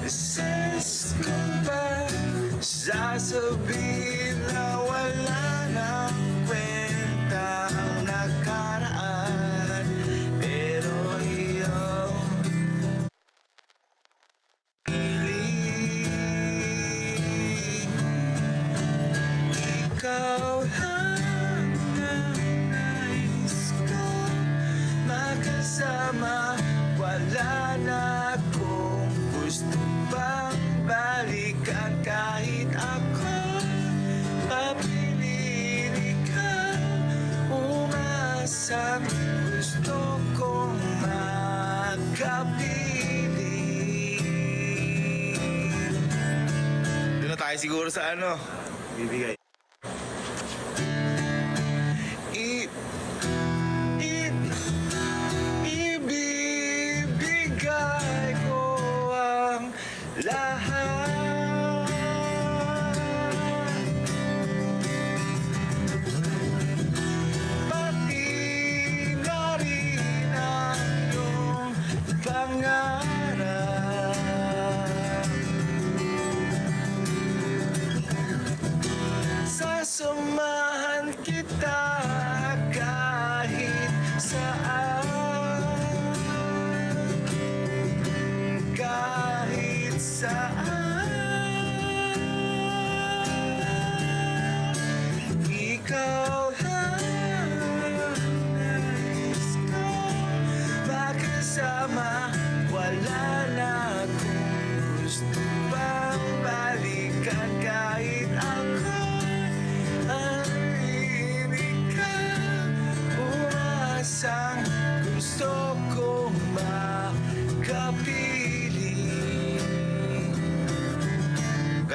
Beses ko ba sasabihin na wala nang kwenta ang nakaraan. Pero iyong siguro sa ano. Bibigay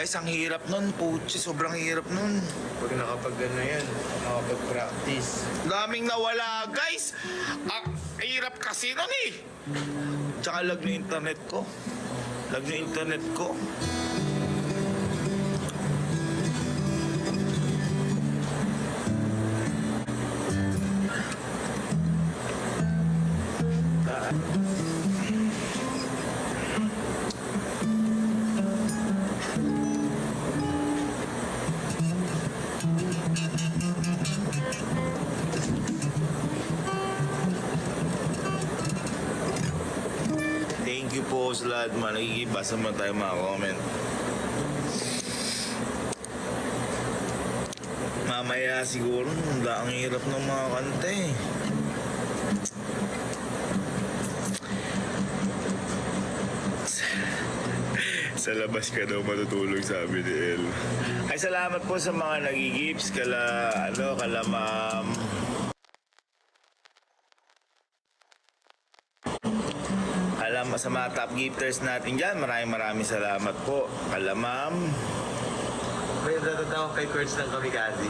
Guys, ang hirap nun, puchi, sobrang hirap nun. Pag nakapag ano yan, nakapag-practice. Daming nawala, guys! Ang hirap kasi nun eh! Tsaka lag na internet ko. Lag na internet ko. Sa lahat man. Nakikibasa man tayo mga comment. Mamaya siguro, ang hirap ng mga kanta sa labas ka daw matutulog sabi ni El. Ay salamat po sa mga nagigips kala ano kala ma'am Alam sa mga top gifters natin dyan, maraming maraming salamat po. Kala ma'am, May natatawa kay Kurtz ng Kamikaze.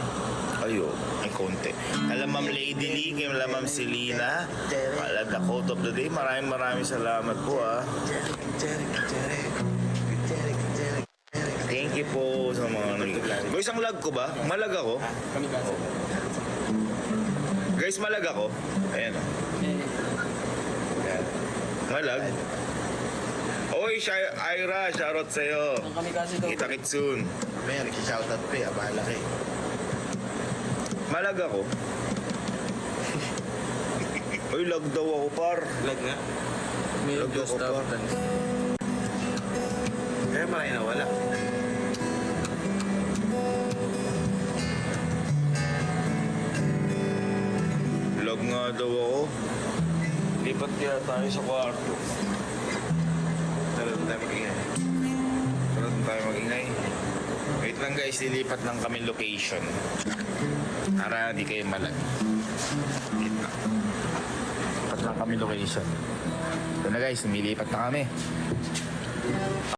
ayo, may konti. Kala ma'am Lady Lee, kala ma'am Selena, kala the quote of the day, maraming maraming salamat po ah. Thank you po sa mga nag- Guys, ang lag ko ba? Malag ako? Kamikaze. Guys, malag ako? Ayan oh. Malag? Oy, Shy- Ira, shoutout sa'yo. Ang kamikaze daw. Kita kits soon. May nagsishoutout pa eh, abala ka eh. Malag ako. Uy, lag daw ako, par. Lag nga. May ghost ako out. pa. Kaya marami nawala. Lag nga daw ako. Lipat kaya tayo sa kwarto. Tara tayo mag-ingay. Tara tayo magingay. Wait lang guys, lilipat lang kami location. Para di kayo malag. Wait lang. Lipat lang kami location. Ito na guys, lumilipat na kami.